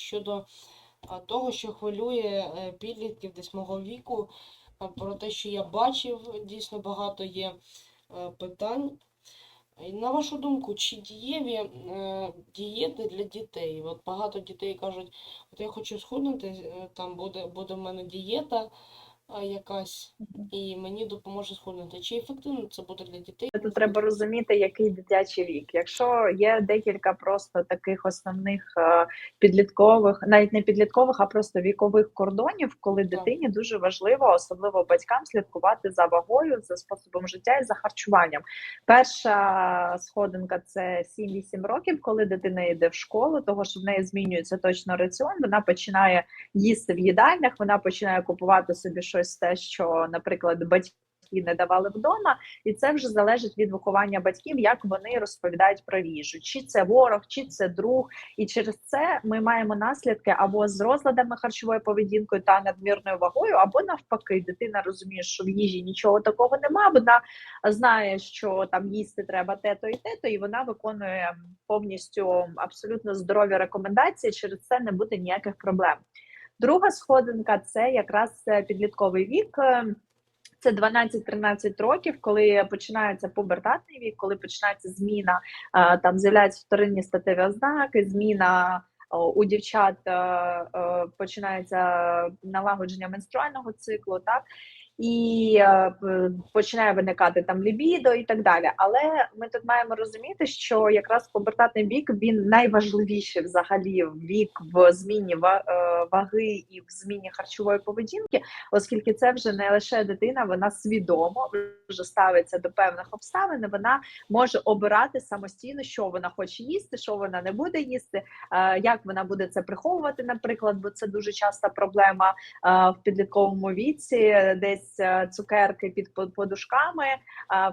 щодо того, що хвилює е, підлітків десь мого віку, про те, що я бачив, дійсно багато є е, питань. На вашу думку, чи дієві е, дієти для дітей? От багато дітей кажуть, от я хочу схуднути, е, там буде, буде в мене дієта якась, і мені допоможе схуднути. Чи ефективно це буде для дітей? Тут треба розуміти, який дитячий вік. Якщо є декілька просто таких основних е, підліткових, навіть не підліткових, а просто вікових кордонів, коли Так. дитині дуже важливо, особливо батькам, слідкувати за вагою, за способом життя і за харчуванням. Перша сходинка це 7-8 років, коли дитина йде в школу, того що в неї змінюється точно раціон. Вона починає їсти в їдальнях, вона починає купувати собі щось те, що, наприклад, батьки. Не давали вдома, і це вже залежить від виховання батьків, як вони розповідають про їжу, чи це ворог, чи це друг. І через це ми маємо наслідки або з розладами харчової поведінкою та надмірною вагою, або навпаки, дитина розуміє, що в їжі нічого такого нема. Вона знає, що там їсти треба те-то і те-то, і вона виконує повністю абсолютно здорові рекомендації. Через це не буде ніяких проблем. Друга сходинка це якраз е, підлітковий вік. е, Це 12-13 років, коли починається пубертатний вік, коли починається зміна, е, там з'являються вторинні статеві ознаки, зміна у дівчат починається налагодження менструального циклу, так і е, починає виникати там лібідо і так далі. Але ми тут маємо розуміти, що якраз пубертатний вік він найважливіший взагалі вік в зміні е, ваги і в зміні харчової поведінки, оскільки це вже не лише дитина, вона свідомо вже ставиться до певних обставин. Вона може обирати самостійно, що вона хоче їсти, що вона не буде їсти, е, як вона буде це приховувати, наприклад, бо це дуже часта проблема в підлітковому віці, десь е, цукерки під подушками, е,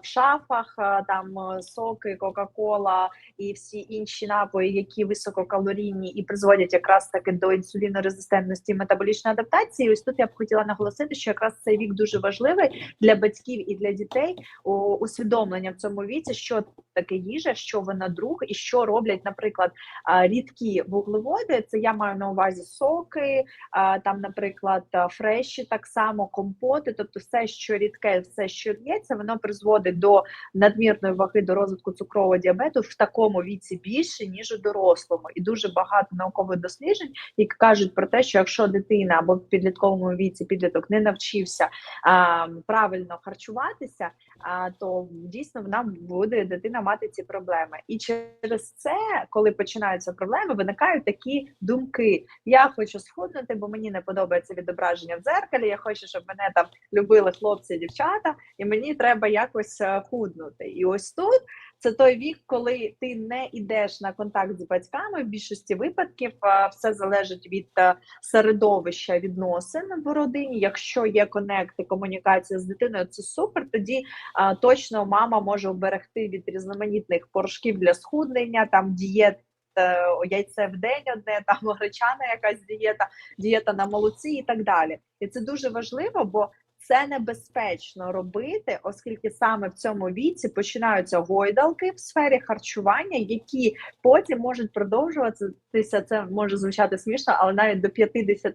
в шафах, е, там соки, Кока-Кола і всі інші напої, які висококалорійні і призводять якраз таки до інсулінорезистентності і метаболічної адаптації. Ось тут я б хотіла наголосити, що якраз цей вік дуже важливий для батьків і для дітей у усвідомлення в цьому віці, що таке їжа, що вона друг, і що роблять, наприклад, рідкі вуглеводи. Це я маю на увазі соки, там, наприклад, фреші, так само компоти, тобто все, що рідке, все, що лється, воно призводить до надмірної ваги, до розвитку цукрового діабету в такому віці більше ніж у дорослому, і дуже багато наукових досліджень, які кажуть про те, що якщо дитина або в підлітковому віці підліток не навчився правильно харчуватися, то дійсно вона буде дитина мати ці проблеми. І через це, коли починаються проблеми, виникають такі думки: я хочу схуднути, бо мені не подобається відображення в дзеркалі. Я хочу, щоб мене там любили хлопці, дівчата, і мені треба якось е, худнути. І ось тут це той вік, коли ти не йдеш на контакт з батьками. В більшості випадків е, все залежить від е, середовища відносин в родині. Якщо є конект і комунікація з дитиною, це супер. Тоді а, точно мама може оберегти від різноманітних порошків для схуднення, там дієт. е, Яйце в день одне, там гречана якась дієта, дієта на молоці і так далі. І це дуже важливо, бо це небезпечно робити, оскільки саме в цьому віці починаються гойдалки в сфері харчування, які потім можуть продовжуватися. Це може звучати смішно, але навіть до 50-60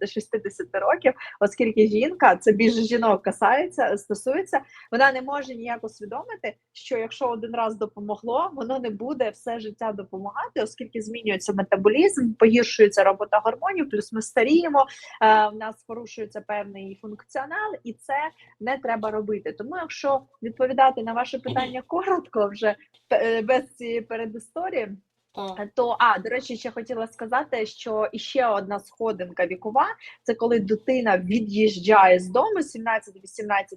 років, оскільки жінка це більше жінок касається, стосується, вона не може ніяк усвідомити, що якщо один раз допомогло, воно не буде все життя допомагати, оскільки змінюється метаболізм, погіршується робота гормонів, плюс ми старіємо, е, в нас порушується певний функціонал, і це не треба робити. Тому, якщо відповідати на ваше питання коротко, вже е, без цієї передісторії. Так. То а до речі, ще хотіла сказати, що іще одна сходинка вікова це коли дитина від'їжджає з дому 17-18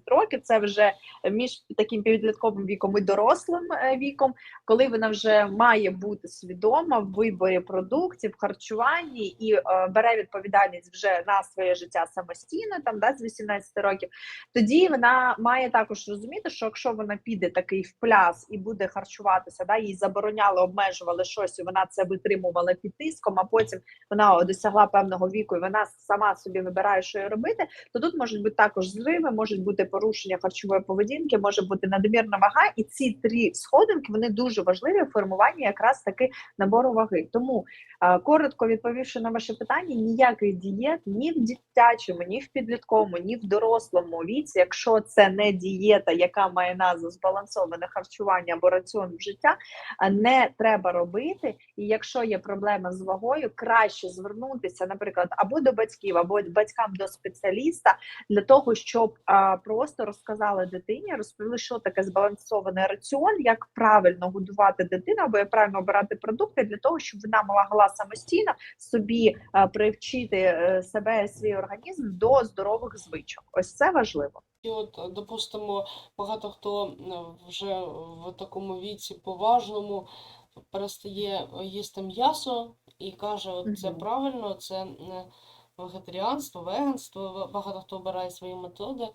років. Це вже між таким підлітковим віком і дорослим е, віком, коли вона вже має бути свідома в виборі продуктів, харчуванні і е, бере відповідальність вже на своє життя самостійно, там да, з 18 років. Тоді вона має також розуміти, що якщо вона піде такий в пляс і буде харчуватися, да їй забороняли, обмежували щось щось, і вона це витримувала під тиском, а потім вона досягла певного віку, і вона сама собі вибирає, що їй робити. То тут можуть бути також зриви, можуть бути порушення харчової поведінки, може бути надмірна вага, і ці три сходинки вони дуже важливі в формуванні якраз таки набору ваги. Тому е, коротко відповівши на ваше питання, ніяких дієт ні в дитячому, ні в підлітковому, ні в дорослому віці, якщо це не дієта, яка має назву збалансоване харчування або раціон життя, не треба робити. І якщо є проблема з вагою, краще звернутися, наприклад, або до батьків, або батькам до спеціаліста для того, щоб а, просто розказали дитині, розповіли, що таке збалансований раціон, як правильно годувати дитину, або як правильно обирати продукти для того, щоб вона могла самостійно собі а, привчити е, себе свій організм до здорових звичок. Ось це важливо. І от, допустимо, багато хто е, вже в такому віці поважному перестає їсти м'ясо і каже, от це правильно, це е, вегетаріанство, веганство, багато хто обирає свої методи.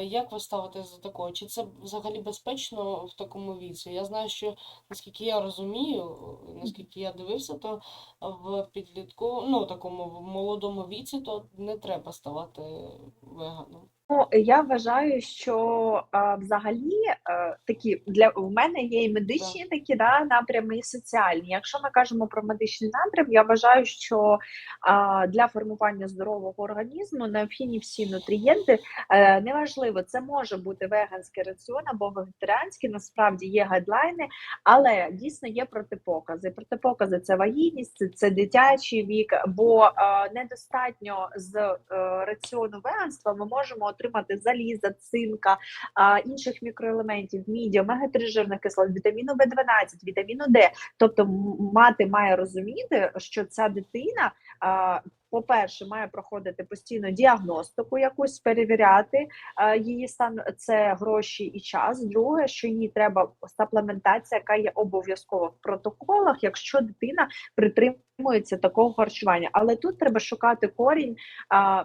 Як ви ставитесь до такого? Чи це взагалі безпечно в такому віці? Я знаю, що наскільки я розумію, наскільки я дивився, то в підлітку, ну, такому в молодому віці, то не треба ставати веганом. Ну, я вважаю, що а, взагалі а, такі для в мене є і медичні такі да, напрями, і соціальні. Якщо ми кажемо про медичний напрям, я вважаю, що а, для формування здорового організму необхідні всі нутрієнти. Е, неважливо, це може бути веганський раціон або вегетаріанський. Насправді є гайдлайни, але дійсно є протипокази. Протипокази це вагітність, це, це дитячий вік, бо е, недостатньо з е, раціону веганства ми можемо отримати заліза, цинка, а, інших мікроелементів, міді, омега-3 жирних кислот, вітаміну В12, вітаміну Д. Тобто мати має розуміти, що ця дитина. а, По-перше, має проходити постійно діагностику, якусь перевіряти е, її стан, це гроші і час. Друге, що їй треба саплементація, яка є обов'язково в протоколах, якщо дитина притримується такого харчування. Але тут треба шукати корінь,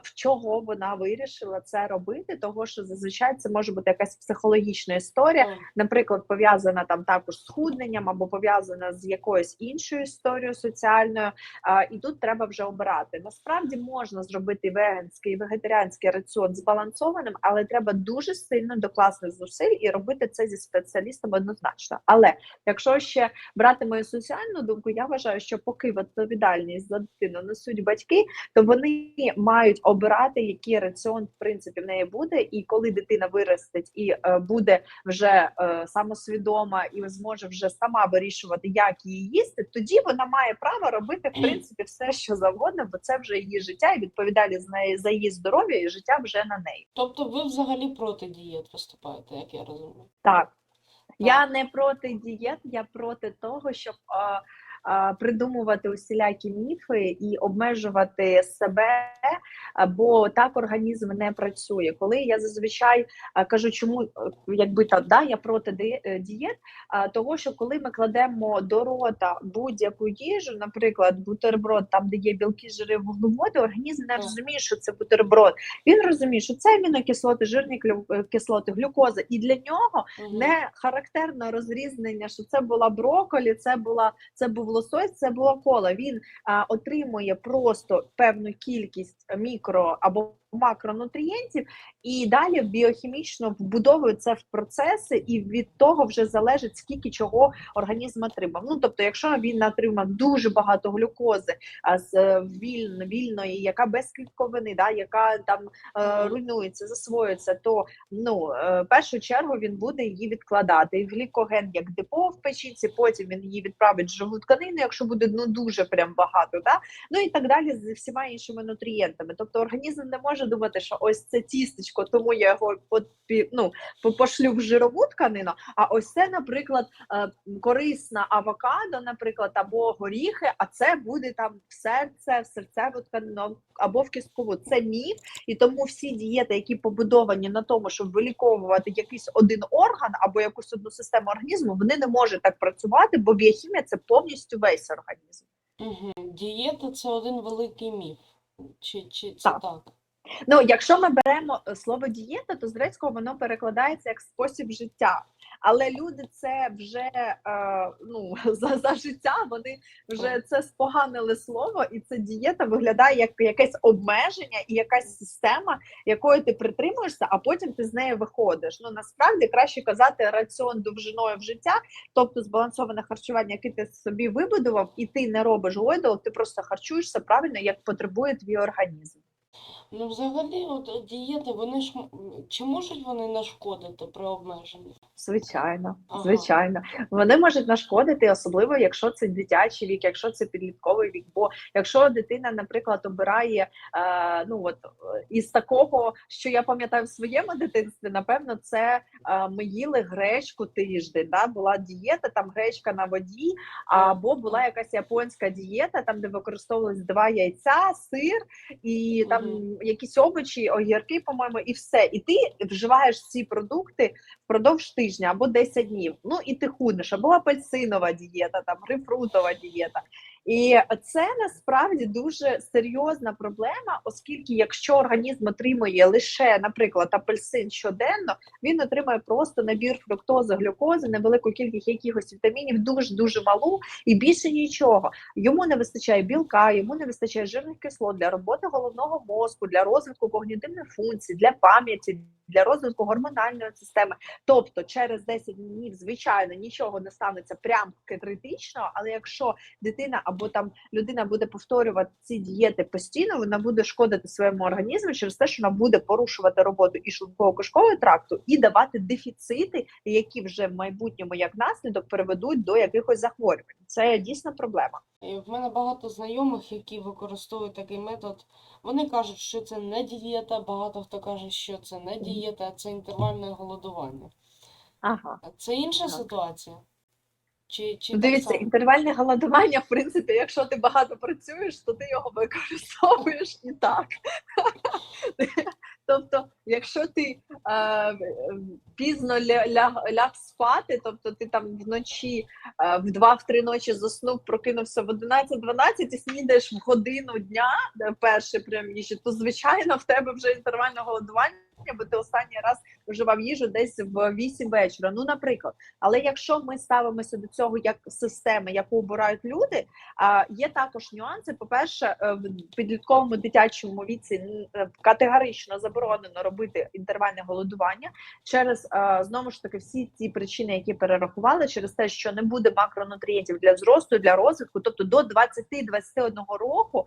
в чого вона вирішила це робити, того що зазвичай це може бути якась психологічна історія, наприклад, пов'язана там також з худненням або пов'язана з якоюсь іншою історією соціальною. І тут треба вже обирати. Насправді можна зробити веганський і вегетаріанський раціон збалансованим, але треба дуже сильно докласти зусиль і робити це зі спеціалістом однозначно. Але якщо ще брати мою соціальну думку, я вважаю, що поки відповідальність за дитину несуть батьки, то вони мають обирати, який раціон в принципі в неї буде, і коли дитина виростить і е, буде вже е, самосвідома і зможе вже сама вирішувати, як її їсти, тоді вона має право робити в принципі все, що завгодно, бо це вже її життя, і відповідальність за неї за її здоров'я і життя вже на неї. Тобто ви взагалі проти дієт виступаєте, як я розумію. Так. Я не проти дієт, я проти того, щоб а, а, придумувати усілякі міфи і обмежувати себе, бо так організм не працює. Коли я зазвичай кажу, чому е, якби так, да, я проти е, дієт, того що коли ми кладемо до рота будь-яку їжу, наприклад, бутерброд, там де є білки, жири, вуглеводи, організм не розуміє, що це бутерброд. Він розуміє, що це амінокислоти, жирні е, кислоти, глюкоза, і для нього не характерно розрізнення, що це була броколі, це була це був лосось, це була кола. Він а, отримує просто певну кількість мікро або макронутрієнтів, і далі біохімічно вбудовується в процеси, і від того вже залежить скільки чого організм отримав. Ну тобто, якщо він отримав дуже багато глюкози, а з е, вільно, вільної, яка без клітковини, да, яка там е, руйнується, засвоюється, то ну е, в першу чергу він буде її відкладати. І глікоген як депо в печінці, потім він її відправить в живу тканину, якщо буде ну дуже прям багато, да? ну і так далі з всіма іншими нутрієнтами. Тобто організм не може думати, що ось це тістечко, тому я його подпі, ну, пошлю в жирову тканину. А ось це, наприклад, е, корисна авокадо, наприклад, або горіхи, а це буде там в серце, в серцеву тканину або в кісткову. Це міф, і тому всі дієти, які побудовані на тому, щоб виліковувати якийсь один орган або якусь одну систему організму, вони не можуть так працювати, бо біохімія це повністю весь організм. Мгм. Дієта це один великий міф. Чи, чи це Так. так? Ну, якщо ми беремо е, слово дієта, то з грецького воно перекладається як спосіб життя. Але люди це вже е, ну за, за життя. Вони вже це споганили слово, і це дієта виглядає як якесь обмеження і якась система, якої ти притримуєшся, а потім ти з неї виходиш. Ну насправді краще казати раціон довжиною в життя, тобто збалансоване харчування, яке ти собі вибудував, і ти не робиш гойдол, ти просто харчуєшся правильно, як потребує твій організм. Ну, взагалі, от дієти, вони ж чи можуть вони нашкодити при обмеженні? Звичайно, звичайно, вони можуть нашкодити, особливо якщо це дитячий вік, якщо це підлітковий вік. Бо якщо дитина, наприклад, обирає е, ну от е, із такого, що я пам'ятаю в своєму дитинстві, напевно, це е, ми їли гречку тиждень. Да? Була дієта, там гречка на воді, або була якась японська дієта, там де використовувалось два яйця, сир і там якісь овочі, огірки, по-моєму, і все. І ти вживаєш ці продукти впродовж тижня або 10 днів. Ну і ти худнеш, або апельсинова дієта, там грейпфрутова дієта. І це насправді дуже серйозна проблема, оскільки якщо організм отримує лише, наприклад, апельсин щоденно, він отримує просто набір фруктози, глюкози, невелику кількість якихось вітамінів, дуже дуже малу і більше нічого. Йому не вистачає білка, йому не вистачає жирних кислот для роботи головного мозку, для розвитку когнітивних функцій, для пам'яті, для розвитку гормональної системи. Тобто, через 10 днів, звичайно, нічого не станеться прям критично, але якщо дитина або там людина буде повторювати ці дієти постійно, вона буде шкодити своєму організму через те, що вона буде порушувати роботу і шлунково-кишкового тракту, і давати дефіцити, які вже в майбутньому як наслідок приведуть до якихось захворювань. Це дійсно проблема. В мене багато знайомих, які використовують такий метод. Вони кажуть, що це не дієта, багато хто каже, що це не дієта, а це інтервальне голодування. Ага. Це інша Так. ситуація? Чи, чи Дивіться, інтервальне голодування, в принципі, якщо ти багато працюєш, то ти його використовуєш і так. Тобто, якщо ти е, пізно ляг, ляг спати, тобто ти там вночі е, в 2-3 ночі заснув, прокинувся в 11-12 і снідаєш в годину дня, перше прям їжі, то звичайно в тебе вже інтервальне голодування, бо ти останній раз вживав їжу десь в 8 вечора. Ну, наприклад. Але якщо ми ставимося до цього як системи, яку обирають люди, а є також нюанси. По-перше, е, в підлітковому дитячому віці е, категорично заборонено робити інтервальне голодування через е, знову ж таки всі ці причини, які перерахували, через те, що не буде макронутрієнтів для зросту, для розвитку, тобто до 20-21 року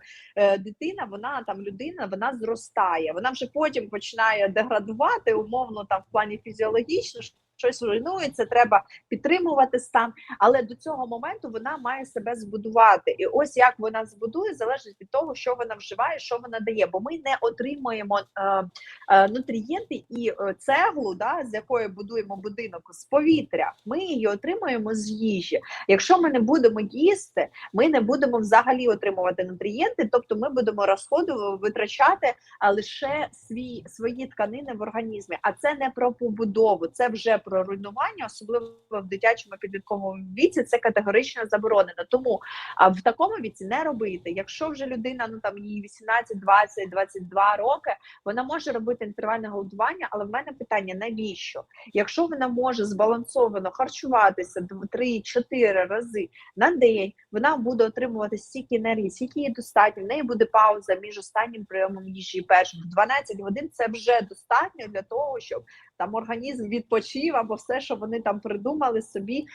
дитина, вона там людина, вона зростає. Вона вже потім починає деградувати умовно там в плані фізіологічно. Щось руйнується, треба підтримувати стан, але до цього моменту вона має себе збудувати. І ось як вона збудує, залежить від того, що вона вживає, що вона дає. Бо ми не отримуємо е, е, нутрієнти і е, цеглу, да, з якої будуємо будинок з повітря. Ми її отримуємо з їжі. Якщо ми не будемо їсти, ми не будемо взагалі отримувати нутрієнти, тобто ми будемо розходу витрачати лише свій свої тканини в організмі. А це не про побудову, це вже про руйнування, особливо в дитячому підлітковому віці. Це категорично заборонено. Тому а в такому віці не робити. Якщо вже людина ну там їй 18, 20, 22 роки, вона може робити інтервальне голодування, але в мене питання: навіщо? Якщо вона може збалансовано харчуватися 3-4 рази на день, вона буде отримувати стільки енергії, скільки їй достатньо. В неї буде пауза між останнім прийомом їжі першим. В 12 годин це вже достатньо для того, щоб там організм відпочив або все, що вони там придумали собі,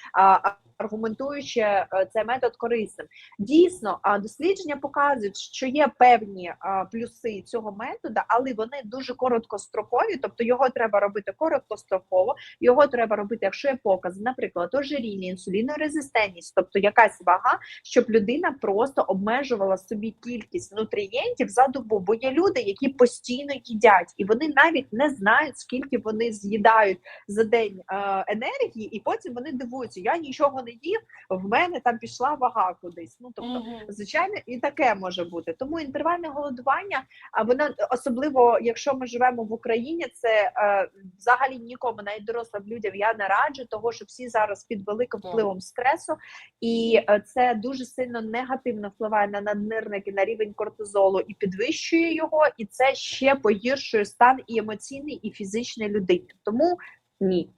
аргументуючи е, цей метод корисним. Дійсно, а, дослідження показують, що є певні плюси цього методу, але вони дуже короткострокові, тобто його треба робити короткостроково, його треба робити, якщо є покази, наприклад, ожиріння, інсулінорезистентність, тобто якась вага, щоб людина просто обмежувала собі кількість нутрієнтів за добу. Бо є люди, які постійно їдять, і вони навіть не знають, скільки вони з'їдають за день е, енергії, і потім вони дивуються: я нічого не їв, в мене там пішла вага кудись. Ну тобто. Мгм. Звичайно, і таке може бути. Тому інтервальне голодування, а воно особливо, якщо ми живемо в Україні, це е, взагалі нікому, навіть дорослим людям я не раджу, того що всі зараз під великим впливом стресу, і е, це дуже сильно негативно впливає на наднирники, на рівень кортизолу і підвищує його, і це ще погіршує стан і емоційний, і фізичний людини. Тому ні.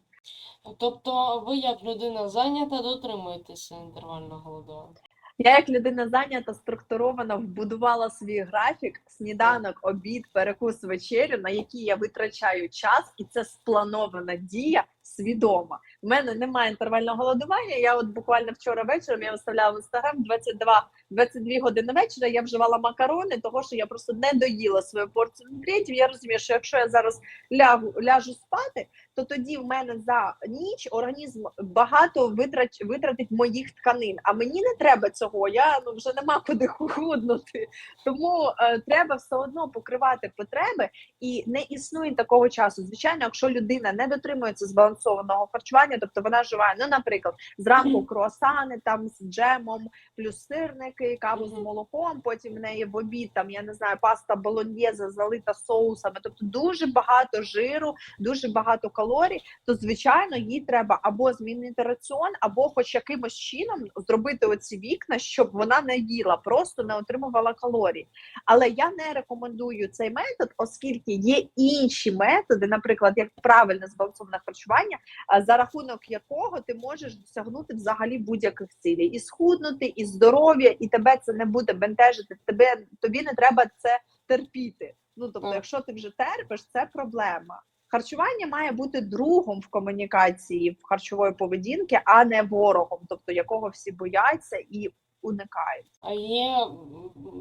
Тобто ви, як людина зайнята, дотримуєтеся інтервального голодування? Я як людина зайнята, структуровано вбудувала свій графік, сніданок, обід, перекус, вечерю, на який я витрачаю час, і це спланована дія свідома. У мене немає інтервального голодування. Я от буквально вчора вечором я виставляла в інстаграм 22 22 години вечора. Я вживала макарони, того що я просто не доїла свою порцію інгредіїв. Я розумію, що якщо я зараз лягу ляжу спати, то тоді в мене за ніч організм багато витрач, витратить моїх тканин. А мені не треба цього. Я ну вже нема куди худнути. Тому е, треба все одно покривати потреби, і не існує такого часу. Звичайно, якщо людина не дотримується збалансованого харчування, тобто вона вживає, ну, наприклад, зранку круасани там з джемом, плюс сирники, каву з молоком. Потім в неї в обід там я не знаю, паста болоньєза залита соусами. Тобто дуже багато жиру, дуже багато калорій. То звичайно, їй треба або змінити раціон, або хоч якимось чином зробити оці вікна, щоб вона не їла, просто не отримувала калорій. Але я не рекомендую цей метод, оскільки є інші методи, наприклад, як правильне збалансоване харчування, за рахунок якого ти можеш досягнути взагалі будь-яких цілей і схуднути, і здоров'я, і тебе це не буде бентежити. Тебе тобі не треба це терпіти. Ну тобто, якщо ти вже терпиш, це проблема. Харчування має бути другом в комунікації в харчової поведінки, а не ворогом, тобто якого всі бояться і уникають. А є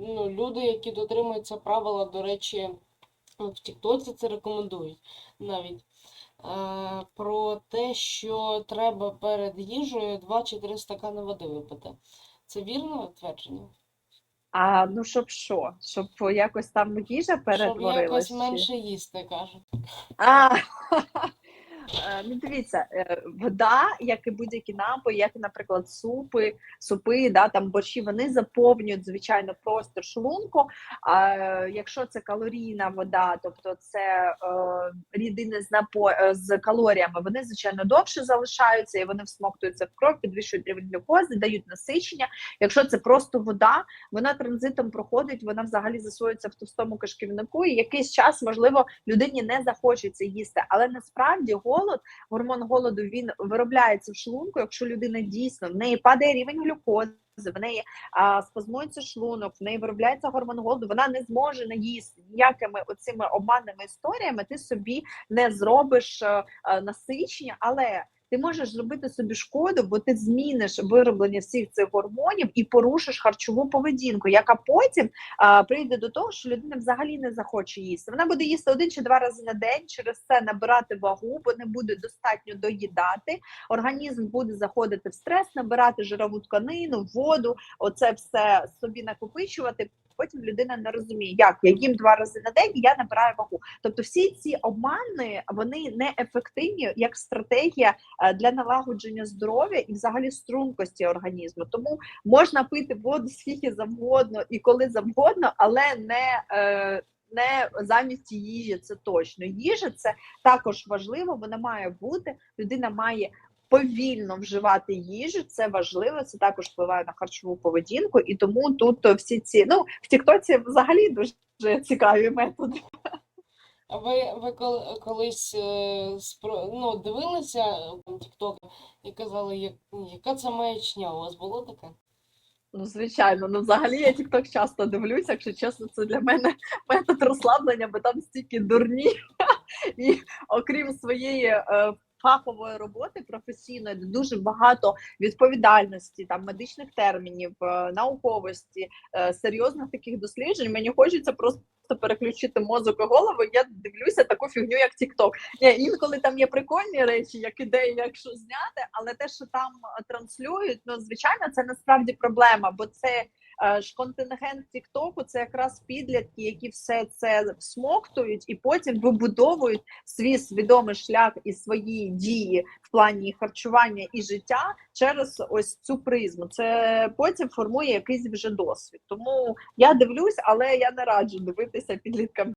ну, люди, які дотримуються правила, до речі, в Тіктоці це рекомендують навіть. е, Про те, що треба перед їжею 2 чи 3 стакани води випити. Це вірне твердження? А ну щоб що? Щоб якось там їжа Щоб перетворилась? якось менше їсти, кажуть. А, ну дивіться, е, вода, як і будь-які напої, як, і, наприклад, супи, супи, да, там борщі, вони заповнюють звичайно простір шлунку. А е, якщо це калорійна вода, тобто це е, рідини з напо е, з калоріями, вони звичайно довше залишаються і вони всмоктуються в кров, підвищують рівень глюкози, дають насичення. Якщо це просто вода, вона транзитом проходить, вона взагалі засвоюється в товстому кишківнику, і якийсь час, можливо, людині не захочеться їсти, але насправді голод, гормон голоду, він виробляється в шлунку. Якщо людина дійсно в неї падає рівень глюкози, в неї а, спазмується шлунок, в неї виробляється гормон голоду, вона не зможе наїсти ніякими оцими обманними історіями. Ти собі не зробиш а, е, насичення, але ти можеш зробити собі шкоду, бо ти зміниш вироблення всіх цих гормонів і порушиш харчову поведінку, яка потім а, прийде до того, що людина взагалі не захоче їсти. Вона буде їсти один чи два рази на день, через це набирати вагу, бо не буде достатньо доїдати. Організм буде заходити в стрес, набирати жирову тканину, воду, оце все собі накопичувати. Потім людина не розуміє, як я їм два рази на день, і я набираю вагу. Тобто, всі ці обмани вони не ефективні як стратегія е, для налагодження здоров'я і взагалі стрункості організму. Тому можна пити воду скільки завгодно і коли завгодно, але не. Е, не замість їжі, це точно. Їжа це також важливо, вона має бути. Людина має повільно вживати їжу. Це важливо. Це також впливає на харчову поведінку, і тому тут всі ці ну в Тіктоці взагалі дуже цікаві методи. А ви, ви колись е, ну, дивилися TikTok і казали, як... яка це маячня? У вас було таке? Ну, звичайно, ну взагалі я TikTok часто дивлюся, якщо чесно, це для мене метод розслаблення, бо там стільки дурні. І окрім своєї е, фахової роботи професійної, де дуже багато відповідальності, там медичних термінів, е, науковості, е, серйозних таких досліджень, мені хочеться просто. Переключити мозок і голову, я дивлюся таку фігню, як TikTok. Ні, інколи там є прикольні речі, як ідеї, як що зняти, але те, що там е, транслюють, ну звичайно, це насправді проблема, бо це е, ж контингент Тіктоку, це якраз підлітки, які все це всмоктують і потім вибудовують свій свідомий шлях і свої дії в плані харчування і життя через ось цю призму. Це потім формує якийсь вже досвід. Тому я дивлюсь, але я не раджу дивитися підліткам